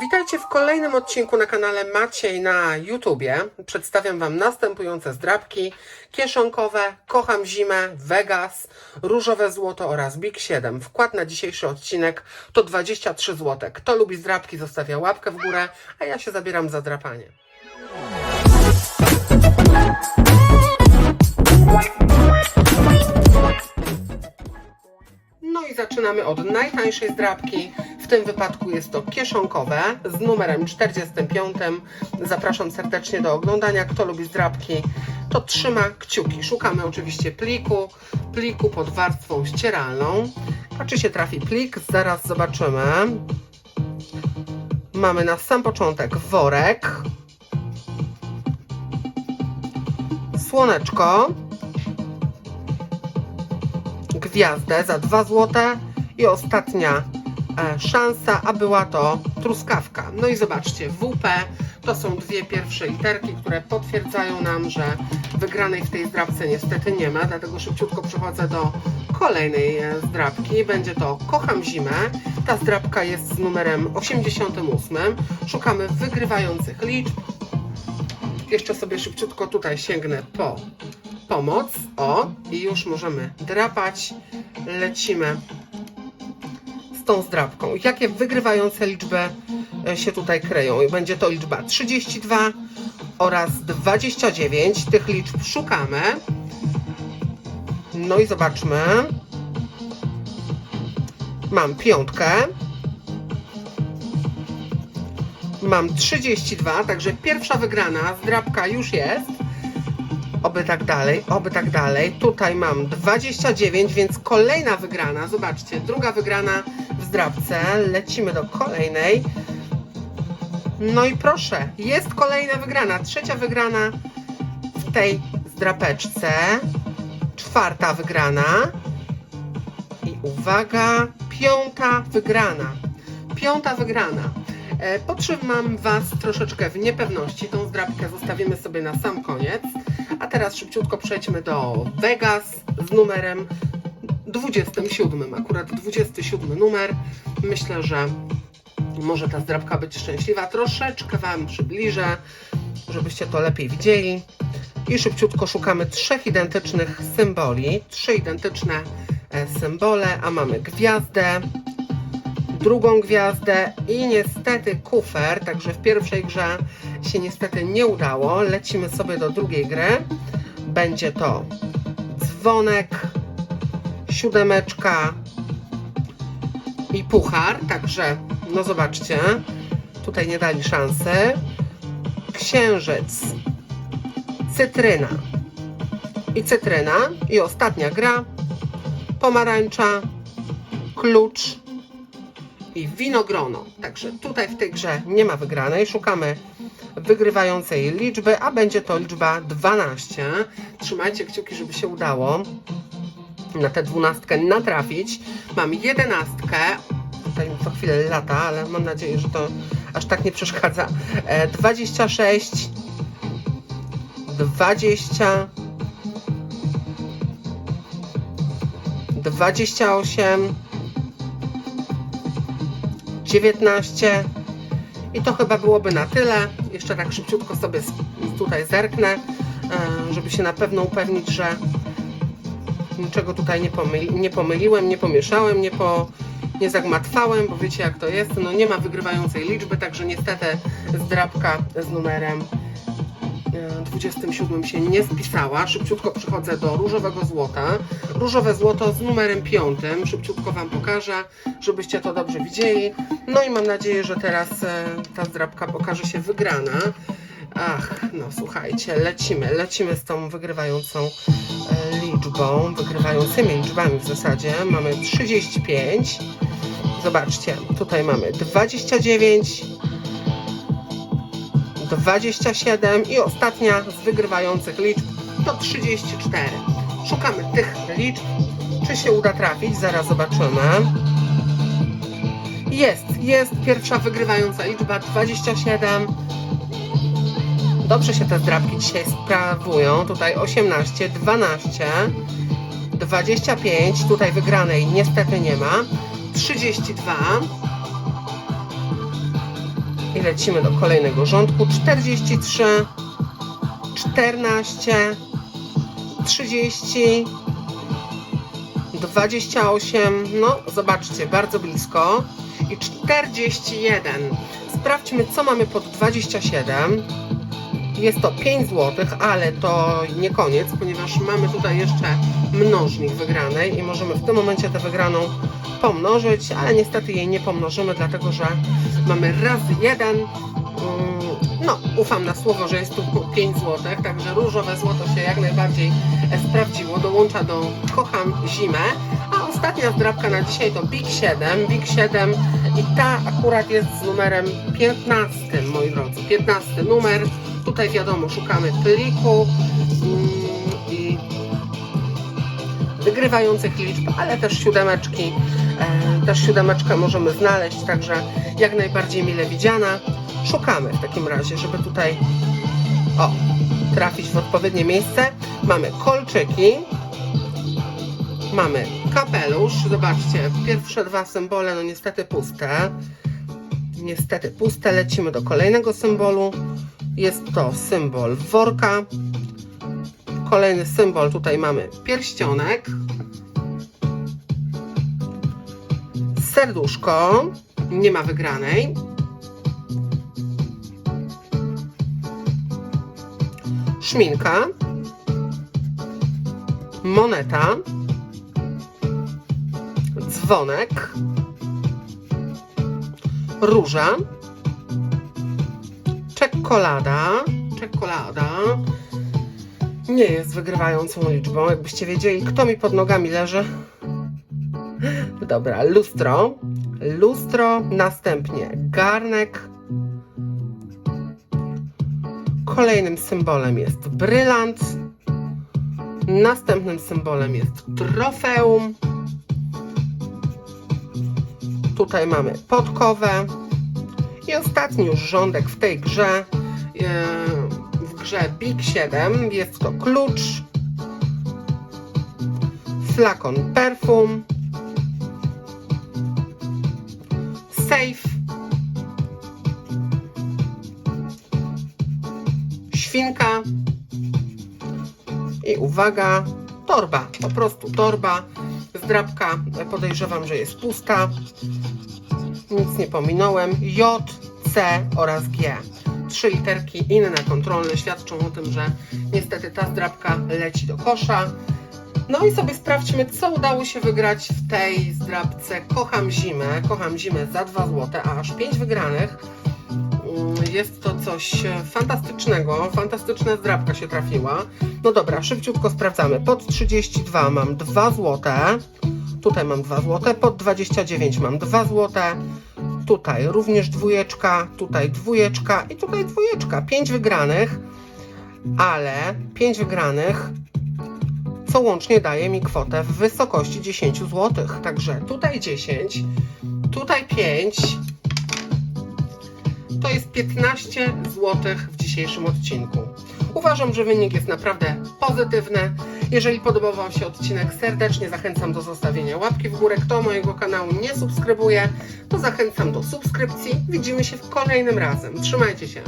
Witajcie w kolejnym odcinku na kanale Maciej na YouTubie. Przedstawiam Wam następujące zdrabki kieszonkowe, kocham zimę, Vegas, różowe złoto oraz Big 7. Wkład na dzisiejszy odcinek to 23 zł. Kto lubi zdrabki zostawia łapkę w górę, a ja się zabieram za drapanie. No i zaczynamy od najtańszej zdrabki. Tym wypadku jest to kieszonkowe z numerem 45. Zapraszam serdecznie do oglądania. Kto lubi zdrabki, to trzyma kciuki. Szukamy oczywiście pliku, pliku pod warstwą ścieralną. A czy się trafi plik? Zaraz zobaczymy. Mamy na sam początek worek, słoneczko, gwiazdę za 2 zł i ostatnia szansa, a była to truskawka. No i zobaczcie, WP to są dwie pierwsze literki, które potwierdzają nam, że wygranej w tej zdrabce niestety nie ma, dlatego szybciutko przechodzę do kolejnej e, zdrabki. Będzie to Kocham Zimę. Ta zdrabka jest z numerem 88. Szukamy wygrywających liczb. Jeszcze sobie szybciutko tutaj sięgnę po pomoc. O, i już możemy drapać. Lecimy tą zdrabką. Jakie wygrywające liczby e, się tutaj kryją? Będzie to liczba 32 oraz 29. Tych liczb szukamy. No i zobaczmy. Mam piątkę. Mam 32, także pierwsza wygrana, zdrabka już jest. Oby tak dalej, oby tak dalej. Tutaj mam 29, więc kolejna wygrana. Zobaczcie, druga wygrana w zdrabce. Lecimy do kolejnej. No i proszę, jest kolejna wygrana. Trzecia wygrana w tej zdrapeczce. Czwarta wygrana. I uwaga, piąta wygrana. Piąta wygrana. E, Potrzymam Was troszeczkę w niepewności. Tą zdrabkę zostawimy sobie na sam koniec. A teraz szybciutko przejdźmy do Vegas z numerem 27. Akurat 27 numer. Myślę, że może ta zdrabka być szczęśliwa. Troszeczkę Wam przybliżę, żebyście to lepiej widzieli. I szybciutko szukamy trzech identycznych symboli. Trzy identyczne e, symbole, a mamy gwiazdę, drugą gwiazdę i niestety kufer, także w pierwszej grze się niestety nie udało. Lecimy sobie do drugiej gry. Będzie to dzwonek, siódemeczka i puchar, także no zobaczcie, tutaj nie dali szansy. Księżyc, cytryna i cytryna i ostatnia gra, pomarańcza, klucz i winogrono. Także tutaj w tej grze nie ma wygranej. Szukamy wygrywającej liczby, a będzie to liczba 12. Trzymajcie kciuki, żeby się udało na tę dwunastkę natrafić. Mam jedenastkę. Tutaj mi co chwilę lata, ale mam nadzieję, że to aż tak nie przeszkadza. E, 26 20 28 19 i to chyba byłoby na tyle. Jeszcze tak szybciutko sobie tutaj zerknę, e, żeby się na pewno upewnić, że niczego tutaj nie, pomyli, nie pomyliłem, nie pomieszałem, nie, po, nie zagmatwałem, bo wiecie jak to jest. No nie ma wygrywającej liczby, także niestety zdrabka z numerem 27 się nie spisała. Szybciutko przechodzę do różowego złota. Różowe złoto z numerem 5. Szybciutko Wam pokażę, żebyście to dobrze widzieli. No i mam nadzieję, że teraz e, ta zdrabka pokaże się wygrana. Ach, no słuchajcie, lecimy, lecimy z tą wygrywającą e, liczbą, wygrywającymi liczbami w zasadzie. Mamy 35. Zobaczcie, tutaj mamy 29, 27 i ostatnia z wygrywających liczb to 34. Szukamy tych liczb. Czy się uda trafić? Zaraz zobaczymy. Jest, jest pierwsza wygrywająca liczba 27. Dobrze się te zdrabki dzisiaj sprawują. Tutaj 18, 12, 25. Tutaj wygranej niestety nie ma. 32. I lecimy do kolejnego rządku. 43, 14, 30, 28, no zobaczcie, bardzo blisko. I 41. Sprawdźmy, co mamy pod 27. Jest to 5 zł, ale to nie koniec, ponieważ mamy tutaj jeszcze mnożnik wygranej i możemy w tym momencie tę wygraną pomnożyć, ale niestety jej nie pomnożymy, dlatego że mamy razy jeden. Mm, No, ufam na słowo, że jest tu 5 zł, także różowe złoto się jak najbardziej e, sprawdziło. Dołącza do Kocham Zimę. A ostatnia zdrabka na dzisiaj to Big 7. Big 7 i ta akurat jest z numerem 15, moi drodzy. 15 numer. Tutaj wiadomo, szukamy pliku mm, i wygrywających liczb, ale też siódemeczki. E, też siódemeczkę możemy znaleźć, także jak najbardziej mile widziana. Szukamy w takim razie, żeby tutaj o, trafić w odpowiednie miejsce. Mamy kolczyki, mamy kapelusz. Zobaczcie, pierwsze dwa symbole, no niestety puste. Niestety puste. Lecimy do kolejnego symbolu. Jest to symbol worka. Kolejny symbol, tutaj mamy pierścionek. Serduszko. Nie ma wygranej. Szminka. Moneta. Dzwonek. Róża. Czekolada. Czekolada. Nie jest wygrywającą liczbą, jakbyście wiedzieli, kto mi pod nogami leży. Dobra, lustro. Lustro, następnie garnek. Kolejnym symbolem jest brylant. Następnym symbolem jest trofeum. Tutaj mamy podkowę. I ostatni już rządek w tej grze. e, W grze Big 7 jest to klucz, flakon perfum, safe, świnka i uwaga, torba, po prostu torba. Zdrabka podejrzewam, że jest pusta. Nic nie pominąłem. J, C oraz G. Trzy literki inne kontrolne świadczą o tym, że niestety ta zdrabka leci do kosza. No i sobie sprawdźmy, co udało się wygrać w tej zdrabce. Kocham zimę. Kocham zimę za 2 zł, a aż 5 wygranych. Mm, Jest to coś fantastycznego. Fantastyczna zdrabka się trafiła. No dobra, szybciutko sprawdzamy. Pod 32 mam 2 zł. Tutaj mam 2 zł. Pod 29 mam 2 zł. Tutaj również dwójeczka, tutaj dwójeczka i tutaj dwójeczka. 5 wygranych, ale 5 wygranych, co łącznie daje mi kwotę w wysokości 10 zł. Także tutaj 10, tutaj 5, to jest 15 zł w dzisiejszym odcinku. Uważam, że wynik jest naprawdę pozytywny. Jeżeli podobał Wam się odcinek, serdecznie zachęcam do zostawienia łapki w górę. Kto mojego kanału nie subskrybuje, to zachęcam do subskrypcji. Widzimy się w kolejnym razem. Trzymajcie się.